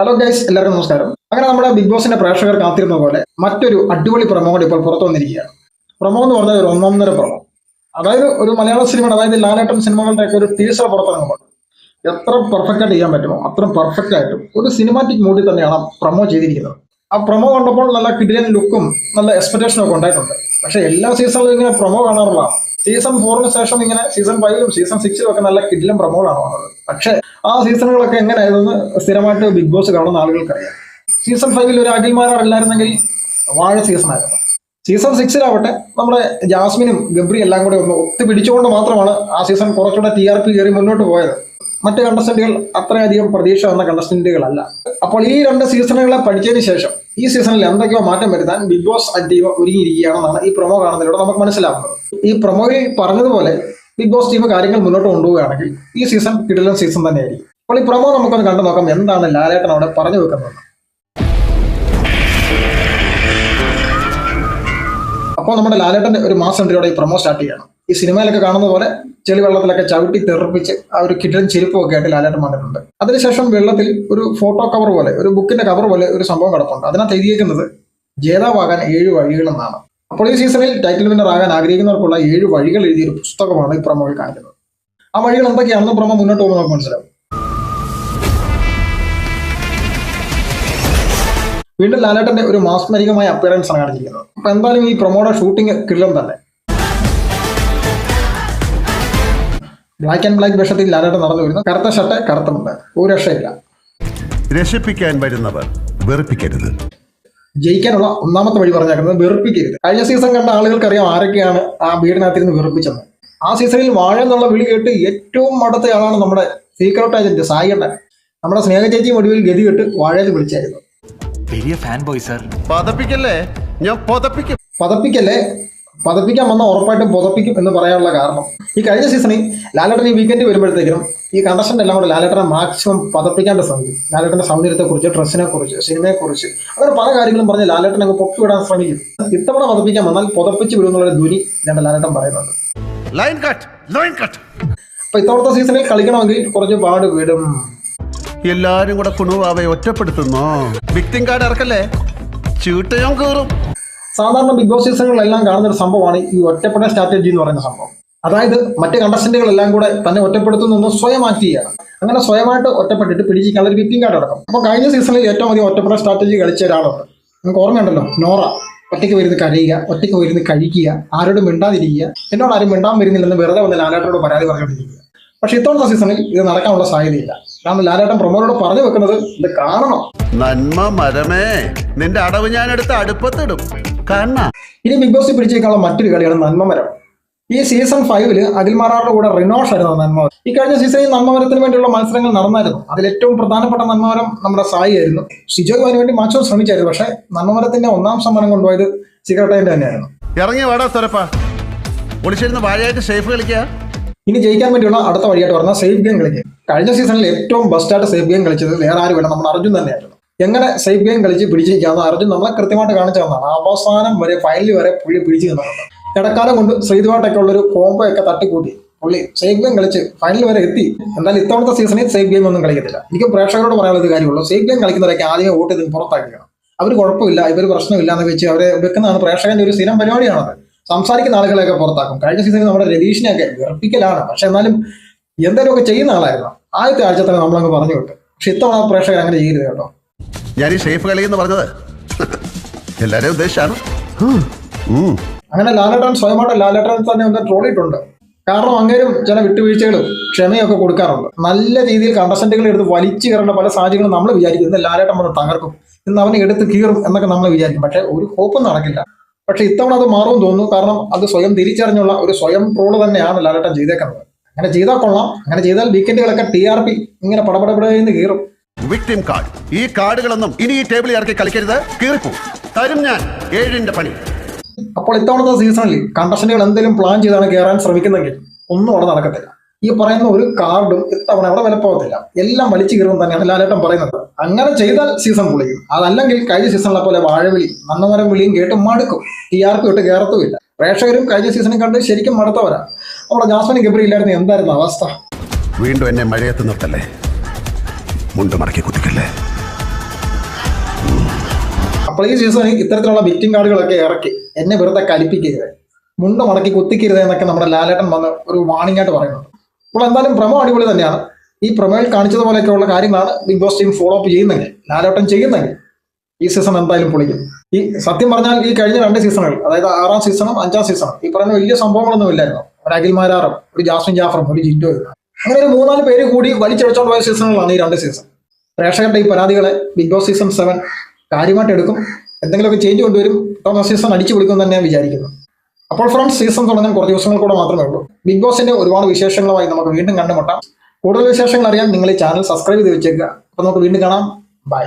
Hello guys എല്ലാവർക്കും നമസ്കാരം. അങ്ങനെ നമ്മുടെ ബിഗ് ബോസിന്റെ പ്രേക്ഷകർ കാത്തിരുന്ന പോലെ മറ്റൊരു അടിപൊളി പ്രൊമോ കൂടി ഇപ്പോൾ പുറത്തു വന്നിരിക്കുകയാണ്. പ്രൊമോ എന്ന് പറഞ്ഞാൽ ഒരു ഒന്നൊന്നര പ്രമോ അതായത് ഒരു മലയാള സിനിമ അതായത് ലാലേട്ടൻ സിനിമകളുടെ ഒക്കെ ഒരു ടീസർ പുറത്തിറങ്ങുമ്പോൾ എത്ര പെർഫെക്റ്റ് ആയിട്ട് ചെയ്യാൻ പറ്റുമോ അത്ര പെർഫെക്റ്റ് ആയിട്ടും ഒരു സിനിമാറ്റിക് മൂഡിൽ തന്നെയാണ് പ്രമോ ചെയ്തിരിക്കുന്നത്. ആ പ്രമോ കണ്ടപ്പോൾ നല്ല കിടിലൻ ലുക്കും നല്ല എക്സ്പെക്ടേഷനും ഒക്കെ ഉണ്ടായിട്ടുണ്ട്. പക്ഷെ എല്ലാ സീസണിലും ഇങ്ങനെ പ്രൊമോ കാണാറുള്ളതാണ്. സീസൺ ഫോറിന് ശേഷം ഇങ്ങനെ സീസൺ ഫൈവിലും സീസൺ സിക്സിലും ഒക്കെ നല്ല കിഡിലും പ്രൊമോകളാണ് വന്നത്. പക്ഷെ ആ സീസണുകളൊക്കെ എങ്ങനെയായിരുന്നു സ്ഥിരമായിട്ട് ബിഗ് ബോസ് കാണുന്ന ആളുകൾക്കറിയാം. സീസൺ ഫൈവിൽ ഒരു അഖിൽമാരല്ലായിരുന്നെങ്കിൽ വാഴ സീസൺ ആയിരുന്നു. സീസൺ സിക്സിലാവട്ടെ നമ്മുടെ ജാസ്മിനും ഗബ്രി എല്ലാം കൂടെ ഒന്ന് ഒത്തു പിടിച്ചുകൊണ്ട് മാത്രമാണ് ആ സീസൺ കുറച്ചുകൂടെ ടി ആർ പി കയറി മുന്നോട്ട് പോയത്. മറ്റ് കണ്ടസ്റ്റന്റുകൾ അത്രയധികം പ്രതീക്ഷ വന്ന കണ്ടസ്റ്റന്റുകളല്ല അപ്പോൾ ഈ രണ്ട് സീസണുകളെ പഠിച്ചതിന് ശേഷം ഈ സീസണിൽ എന്തൊക്കെയോ മാറ്റം വരുത്താൻ ബിഗ് ബോസ് അജീവ ഒരുങ്ങിയിരിക്കുകയാണെന്നാണ് ഈ പ്രൊമോ കാണുന്നതിലൂടെ നമുക്ക് മനസ്സിലാവുന്നത്. ഈ പ്രൊമോയിൽ പറഞ്ഞതുപോലെ ബിഗ് ബോസ് ടീം കാര്യങ്ങൾ മുന്നോട്ട് കൊണ്ടുപോവുകയാണെങ്കിൽ ഈ സീസൺ കിടിലൻ സീസൺ തന്നെയായിരിക്കും. അപ്പോൾ ഈ പ്രൊമോ നമുക്കൊന്ന് കണ്ടു നോക്കാം എന്താണ് ലാലേട്ടൻ അവിടെ പറഞ്ഞു വെക്കുന്നത്. അപ്പോൾ നമ്മുടെ ലാലേട്ടന്റെ ഒരു മാസം എൻട്രിയോടെ ഈ പ്രൊമോ സ്റ്റാർട്ട് ചെയ്യണം. ഈ സിനിമയിലൊക്കെ കാണുന്ന പോലെ ചെളി വെള്ളത്തിലൊക്കെ ചവിട്ടി തെറിപ്പിച്ച് ആ ഒരു കിടിലൻ ചെരുപ്പൊക്കെ ആയിട്ട് ലാലേട്ടൻ വന്നിട്ടുണ്ട്. അതിനുശേഷം വെള്ളത്തിൽ ഒരു ഫോട്ടോ കവർ പോലെ ഒരു ബുക്കിന്റെ കവർ പോലെ ഒരു സംഭവം കിടപ്പുണ്ട്. അതിനകത്ത് എഴുതിയേക്കുന്നത് ജേതാവാകാൻ ഏഴ് വഴികളെന്നാണ്. അപ്പോൾ ഈ സീസണിൽ ടൈറ്റിൽ വിന്നർ ആകാൻ ആഗ്രഹിക്കുന്നവർക്കുള്ള ഏഴ് വഴികൾ എഴുതിയ ഒരു പുസ്തകമാണ് ഈ പ്രമോയിൽ കാണിക്കുന്നത്. ആ വഴികൾ എന്തൊക്കെയാണെന്ന് പ്രമോ മുന്നോട്ട് പോകുമ്പോൾ നമുക്ക് മനസ്സിലാവും. വീണ്ടും ലാലേട്ടന്റെ ഒരു മാസ്മരികമായ അപ്പിയറൻസ് ആണ് കാണിച്ചിരിക്കുന്നത്. അപ്പൊ എന്തായാലും ഈ പ്രൊമോയുടെ ഷൂട്ടിംഗ് കിള്ളം തന്നെ. ബ്ലാക്ക് ആൻഡ് ബ്ലാക്ക് വേഷത്തിൽ ലാലേട്ടൻ നടന്നു വരുന്നു. കറുത്ത ഷർട്ട് കറുത്തമുണ്ട് ഒരു രക്ഷയില്ല. രക്ഷിപ്പിക്കാൻ വരുന്നവർ വെറുപ്പിക്കരുത്. ജയിക്കാനുള്ള ഒന്നാമത്തെ വഴി പറഞ്ഞേക്കുന്നത് വെറുപ്പിക്കരുത്. കഴിഞ്ഞ സീസൺ കണ്ട ആളുകൾക്കറിയാം ആരൊക്കെയാണ് ആ വീടിനകത്തിരുന്ന് വെറുപ്പിച്ചത്. ആ സീസണിൽ വാഴ എന്നുള്ള വിളി കേട്ട് ഏറ്റവും അടുത്തയാളാണ് നമ്മുടെ സീക്രട്ട് ഏജന്റ് സായിയുടെ നമ്മുടെ സ്നേഹ ചേച്ചി ഒടുവിൽ ഗതി കെട്ട് വാഴയിൽ വിളിച്ചായിരുന്നു. വലിയ ഫാൻ ബോയ് സർ പതപ്പിക്കല്ലേ? പതപ്പിക്കാൻ വന്ന ഉറപ്പായിട്ടും പുതപ്പിക്കും എന്ന് പറയാനുള്ള കാരണം. ഈ കഴിഞ്ഞ സീസണിൽ ലാലേട്ടൻ ഈ വീക്കെൻഡ് വരുമ്പോഴത്തേക്കും ഈ കണ്ടസ്റ്റന്റ് എല്ലാം കൂടെ ലാലേട്ടനെ മാക്സിമം പതപ്പിക്കാണ്ട് ശ്രമിക്കും. ലാലേട്ടന്റെ സൗന്ദര്യത്തെക്കുറിച്ച് ഡ്രസ്സിനെ കുറിച്ച് സിനിമയെക്കുറിച്ച് അങ്ങനെ പല കാര്യങ്ങളും പറഞ്ഞ് ലാലേട്ടൻ അങ്ങ് പൊക്കി വിടാൻ ശ്രമിക്കും. ഇത്തവണ പതപ്പിക്കാൻ വന്നാൽ പുതപ്പിച്ച് വിടുന്നുള്ള ധ്വനി രണ്ട് ലാലേട്ടൻ പറയുന്നുണ്ട്. ലൈൻ കട്ട് ലൈൻ കട്ട് അപ്പൊ ഇത്തവണത്തെ സീസണിൽ കളിക്കണമെങ്കിൽ കുറച്ച് പാട് വിടും. എല്ലാരും കൂടെ കുണുവാവെ ഒറ്റപ്പെടുത്തുന്നു? Victim card ഇറക്കല്ലേ? ചീട്ടയും കീറും. സാധാരണ ബിഗ് ബോസ് സീസണുകളെല്ലാം കാണുന്ന ഒരു സംഭവമാണ് ഈ ഒറ്റപ്പെട്ട സ്ട്രാറ്റജി എന്ന് പറയുന്ന സംഭവം. അതായത് മറ്റ് കണ്ടസ്റ്റന്റുകളെല്ലാം കൂടെ തന്നെ ഒറ്റപ്പെടുത്തുന്ന സ്വയം ആക്ട് ചെയ്യണം. അങ്ങനെ സ്വയമായിട്ട് ഒറ്റപ്പെട്ടിട്ട് പിടിച്ചിരിക്കാനുള്ള ഒരു വിപ്പിംഗ് കാർഡ് അടക്കം. അപ്പോൾ കഴിഞ്ഞ സീസണിൽ ഏറ്റവും അധികം ഒറ്റപ്പെട്ട സ്ട്രാറ്റജി കളിച്ച ഒരാളുണ്ട്. നിങ്ങൾക്ക് ഓർമ്മയുണ്ടല്ലോ നോറ. ഒറ്റയ്ക്ക് വരുന്ന് കരയുക ഒറ്റയ്ക്ക് വരുന്ന് കഴിക്കുക ആരോടും മിണ്ടാതിരിക്കുക എന്നോട് ആരും മിണ്ടാൻ വരുന്നില്ലെന്ന് വെറുതെ വന്ന് ലാലേട്ടനോട് പരാതി പറഞ്ഞുകൊണ്ടിരിക്കുക. പക്ഷെ ഇത്തവണത്തെ സീസണിൽ ഇത് നടക്കാനുള്ള സാധ്യതയില്ല. കാരണം ലാലേട്ടൻ പ്രൊമോനോട് പറഞ്ഞു വെക്കുന്നത് ഇത് കാണണം. നന്മ മരമേ നിന്റെ അടവ് ഞാൻ എടുത്ത് അടുപ്പത്തിടും. കണ്ണ. ഇനി ബിഗ് ബോസ് പിടിച്ചേക്കാനുള്ള മറ്റൊരു കളിയാണ് നന്മമരം ഈ സീസൺ ഫൈവിൽ അഖിൽമാറാറുടെ കൂടെ റിനോഷ് ആയിരുന്നു നന്മമരം ഈ കഴിഞ്ഞ സീസണിൽ നന്മമരത്തിന് വേണ്ടിയുള്ള മത്സരങ്ങൾ നടന്നായിരുന്നു. അതിൽ ഏറ്റവും പ്രധാനപ്പെട്ട നന്മമരം നമ്മുടെ സായി ആയിരുന്നു. ഷിജോയ് അതിന് വേണ്ടി മാച്ചോ ശ്രമിച്ചായിരുന്നു. പക്ഷേ നന്മമരത്തിന്റെ ഒന്നാം സമ്മാനം കൊണ്ടുപോയത് സിഗരറ്റൈന്റെ തന്നെയായിരുന്നു. ഇറങ്ങി വാടാ സ്ഥലപ്പാ ഒളിച്ചിരുന്ന് വാഴയായിട്ട് സേഫ് കളിക്കുക ഇനി ജയിക്കാൻ വേണ്ടിയുള്ള അടുത്ത വഴിയായിട്ട് പറഞ്ഞാൽ സേഫ് ഗെയിം കളിക്കുക കഴിഞ്ഞ സീസണിൽ ഏറ്റവും ബെസ്റ്റായിട്ട് സേഫ് ഗെയിം കളിച്ചത് വേറെ ആരും വേണം നമ്മുടെ അർജുൻ തന്നെയായിരുന്നു. എങ്ങനെ സേഫ് ഗെയിം കളിച്ച് പിടിച്ചിരിക്കാന്ന് അർജുൻ നമ്മളെ കൃത്യമായിട്ട് കാണിച്ചു തന്നതാണ്. അവസാനം വരെ ഫൈനലിൽ വരെ പുള്ളി പിടിച്ചു നിന്നിട്ടുണ്ട് ഇടക്കാലം കൊണ്ട് ശ്രീധുവായിട്ടൊക്കെ ഉള്ളൊരു കോംബോ ഒക്കെ തട്ടിക്കൂട്ടി. പുള്ളി സേഫ് ഗെയിം കളിച്ച് ഫൈനൽ വരെ എത്തി. എന്തായാലും ഇത്തവണത്തെ സീസണിൽ സേഫ് ഗെയിം ഒന്നും കളിക്കത്തില്ല. എനിക്ക് പ്രേക്ഷകരോട് പറയാനുള്ള ഒരു കാര്യമുള്ളൂ. സേഫ് ഗെയിം കളിക്കുന്നവരൊക്കെ ആദ്യം വോട്ട് ചെയ്ത് പുറത്താക്കിക്കണം. അവർ കുഴപ്പമില്ല ഇവർ പ്രശ്നമില്ല എന്ന് വെച്ച് അവരെ വെക്കുന്നതാണ് പ്രേക്ഷകന്റെ ഒരു സ്ഥിരം പരിപാടിയാണത്. സംസാരിക്കുന്ന ആളുകളെയൊക്കെ പുറത്താക്കും. കഴിഞ്ഞ സീസണിൽ നമ്മുടെ രതീഷിനെയൊക്കെ വിറപ്പിക്കലാണ്. പക്ഷെ എന്നാലും എന്തെങ്കിലുമൊക്കെ ചെയ്യുന്ന ആളായിരുന്നു. ആദ്യത്തെ ആഴ്ച തന്നെ നമ്മളങ്ങ് പറഞ്ഞു വിട്ടു. പക്ഷെ ഇത്തവണ പ്രേക്ഷകർ അങ്ങനെ ചെയ്യരുത് കേട്ടോ. ഞാൻ ഈ ഷേഫ് കളി എന്ന് പറഞ്ഞത്. എല്ലാരെയും ഉദ്ദേശിച്ചാണ്. അങ്ങനെ ലാലേട്ടൻ സ്വയമായിട്ട് ലാലേട്ടൻ തന്നെ ഒന്ന് ട്രോളിയിട്ടുണ്ട്. കാരണം അങ്ങേരും ചില വിട്ടുവീഴ്ചകളും ക്ഷമയൊക്കെ കൊടുക്കാറുണ്ട്. നല്ല രീതിയിൽ കണ്ടസ്റ്റന്റുകൾ എടുത്ത് വലിച്ചു കയറേണ്ട പല സാഹചര്യങ്ങളും നമ്മൾ വിചാരിക്കും. ഇന്ന് ലാലേട്ടൻ വന്ന് തകർക്കും. ഇന്ന് അവനെ എടുത്ത് കീറും എന്നൊക്കെ നമ്മൾ വിചാരിക്കും. പക്ഷെ ഒരു ഹോപ്പും നടക്കില്ല. പക്ഷെ ഇത്തവണ അത് മാറും തോന്നുന്നു. കാരണം അത് സ്വയം തിരിച്ചറിഞ്ഞുള്ള ഒരു സ്വയം ട്രോൾ തന്നെയാണ് ലാലേട്ടൻ ചെയ്തേക്കുന്നത്. അങ്ങനെ ചെയ്താൽ കൊള്ളാം. അങ്ങനെ ചെയ്താൽ വീക്കെൻഡുകളൊക്കെ ടി ആർ പി ഇങ്ങനെ പടപടപടയെന്ന് കീറും. Victim card. ഈ കാർഡുകളൊന്നും ഇനി ഈ ടേബിളിൽ ഇറക്കി കളിക്കരുത്. കീറിപ്പോ. തരും ഞാൻ ഏഴിന്റെ പണി. അപ്പോൾ ഇത്തവണത്തെ സീസണിൽ കണ്ടസ്റ്റന്റുകൾ എന്തെങ്കിലും പ്ലാൻ ചെയ്താണ് കയറാൻ ശ്രമിക്കുന്നെങ്കിൽ ഒന്നും അവിടെ നടക്കത്തില്ല. ഈ പറയുന്ന ഒരു കാർഡും ഇത്തവണ അവിടെ വിലപ്പോകത്തില്ല എല്ലാം വലിച്ചു കീറും തന്നെയാണ് ലാലേട്ടൻ പറയുന്നത്. അങ്ങനെ ചെയ്താൽ സീസൺ പൊളിക്കും അതല്ലെങ്കിൽ കഴിഞ്ഞ സീസണിലെ പോലെ വാഴവിളി നന്നമരം വിളിയും കേട്ട് മടുക്കും. ടി ആർക്കും ഇട്ട് കയറത്തുമില്ല പ്രേക്ഷകരും കഴിഞ്ഞ സീസണിൽ കണ്ട് ശരിക്കും മടുത്തവരാ. നമ്മുടെ ജാസ്മിൻ ഗബ്രി ഇല്ലായിരുന്നു. എന്തായിരുന്നു അവസ്ഥ? വീണ്ടും എന്നെ മഴയത്ത് നിർത്തല്ലേ? മുണ്ട് മടക്കി കുത്തിക്കല്ലേ? ഈ സീസണിൽ ഇത്തരത്തിലുള്ള വിറ്റിംഗ് കാർഡുകളൊക്കെ ഇറക്കി. എന്നെ വെറുതെ കലിപ്പിക്കരുത് മുണ്ട മടക്കി കുത്തിക്കരുത് എന്നൊക്കെ നമ്മുടെ ലാലേട്ടൻ വന്ന് ഒരു വാണിംഗ് ആയിട്ട് പറയുന്നുണ്ട്. അപ്പോൾ എന്തായാലും പ്രമോ അടിപൊളി തന്നെയാണ്. ഈ പ്രമോയിൽ കാണിച്ചതുപോലെയൊക്കെയുള്ള കാര്യങ്ങളാണ് Big Boss team follow up ചെയ്യുന്നെങ്കിൽ ലാലേട്ടൻ ചെയ്യുന്നെങ്കിൽ ഈ സീസൺ എന്തായാലും പൊളിക്കും. ഈ സത്യം പറഞ്ഞാൽ ഈ കഴിഞ്ഞ രണ്ട് സീസണുകൾ അതായത് ആറാം സീസണും അഞ്ചാം സീസണും ഈ പറയുന്ന വലിയ സംഭവങ്ങളൊന്നും ഇല്ലായിരുന്നു. ഒരു അഖിൽ മാരാറും ഒരു ജാസ്മിൻ ജാഫറും ഒരു ജിൻഡോയും. അങ്ങനെ ഒരു മൂന്നാൽ പേര് കൂടി വലിച്ചടച്ചോണ്ട് പോയ സീസണുകളാണ് ഈ രണ്ട് സീസൺ പ്രേക്ഷകരുടെ ഈ പരാതികളെ ബിഗ് ബോസ് സീസൺ സെവൻ കാര്യമായിട്ട് എടുക്കും. എന്തെങ്കിലുമൊക്കെ ചേഞ്ച് കൊണ്ടുവരും. ഇത്തവണ സീസൺ അടിച്ചു പിടിക്കും തന്നെ ഞാൻ വിചാരിക്കുന്നു. അപ്പോൾ ഫ്രണ്ട്സ് സീസൺ തുടങ്ങാൻ കുറച്ച് ദിവസങ്ങൾ കൂടെ മാത്രമേ ഉള്ളൂ. ബിഗ് ബോസിന്റെ ഒരുപാട് വിശേഷങ്ങളുമായി നമുക്ക് വീണ്ടും കണ്ടുമുട്ടാം. കൂടുതൽ വിശേഷങ്ങൾ അറിയാൻ നിങ്ങൾ ഈ ചാനൽ സബ്സ്ക്രൈബ് ചെയ്ത് വെച്ചേക്കുക. അപ്പോൾ നമുക്ക് വീണ്ടും കാണാം. ബൈ